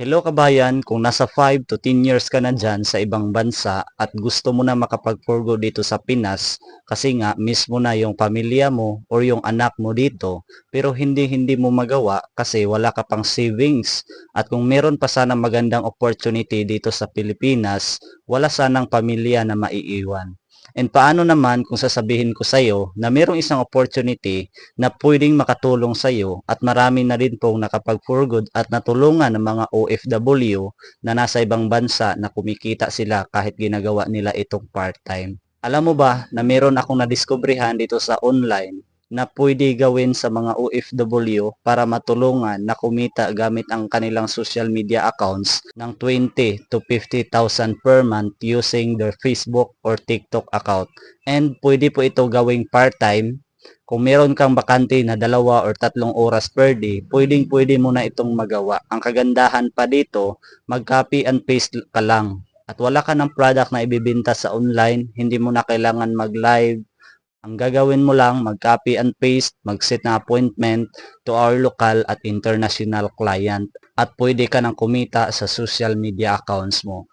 Hello kabayan, kung nasa 5 to 10 years ka na dyan sa ibang bansa at gusto mo na makapag-forgo dito sa Pinas kasi nga mismo na yung pamilya mo or yung anak mo dito pero hindi hindi mo magawa kasi wala ka pang savings at kung meron pa sana magandang opportunity dito sa Pilipinas, wala sanang pamilya na maiiwan. And paano naman kung sasabihin ko sa'yo na merong isang opportunity na pwedeng makatulong sa'yo at marami na rin pong nakapag-for good at natulungan ng mga OFW na nasa ibang bansa na kumikita sila kahit ginagawa nila itong part-time. Alam mo ba na meron akong nadiskobrehan dito sa online na pwede gawin sa mga OFW para matulungan na kumita gamit ang kanilang social media accounts ng 20 to 50,000 per month using their Facebook or TikTok account. And pwede po ito gawing part-time kung meron kang bakante na dalawa or tatlong oras per day, pwedeng pwede mo na itong magawa. Ang kagandahan pa dito, mag-copy and paste ka lang. At wala ka ng product na ibibenta sa online, hindi mo na kailangan mag-live. Ang gagawin mo lang, mag-copy and paste, mag-set na appointment to our local at international client. At pwede ka nang kumita sa social media accounts mo.